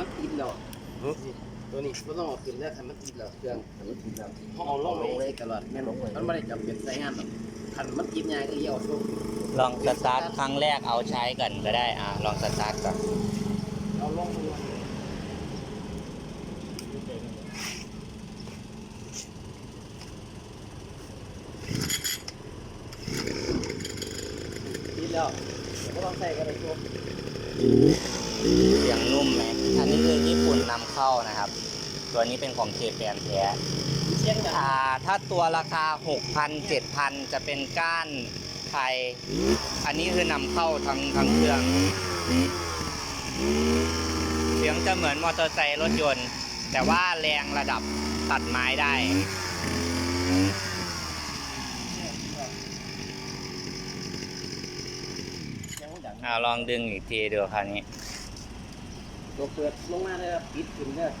มันติดแล้วตัวนี้ก็ต้องเอาขึ้นแล้วคันมันติดแล้วเครื่องคันมันติดแล้วเขาเอาลงลงเลยตลอดแม่นบ่มันไม่ได้จำเป็นใช้งานหรอกคันมันติดง่ายก็อย่าเอาลงลองสตาร์ทครั้งแรกเอาใช้กันก็ได้อ่าลองสตาร์ทก่อนเอาลงมือติดแล้วก็ต้องใส่ก็ได้ตัวเสียงนุ่มไหม อันนี้คือญี่ปุ่นนำเข้านะครับ ตัวนี้เป็นของเคแปนแท้เช่นกันอ่าถ้าตัวราคา 6,000 7,000 จะเป็นก้านไทย อันนี้คือนำเข้าทั้งทั้งเครื่อง เสียงจะเหมือนมอเตอร์ไซค์รถยนต์ แต่ว่าแรงระดับตัดไม้ได้ อ่าลองดึงอีกทีดูคราวนี้ ตัวเปิดลงมาเลยครับปิดขึ้นเลย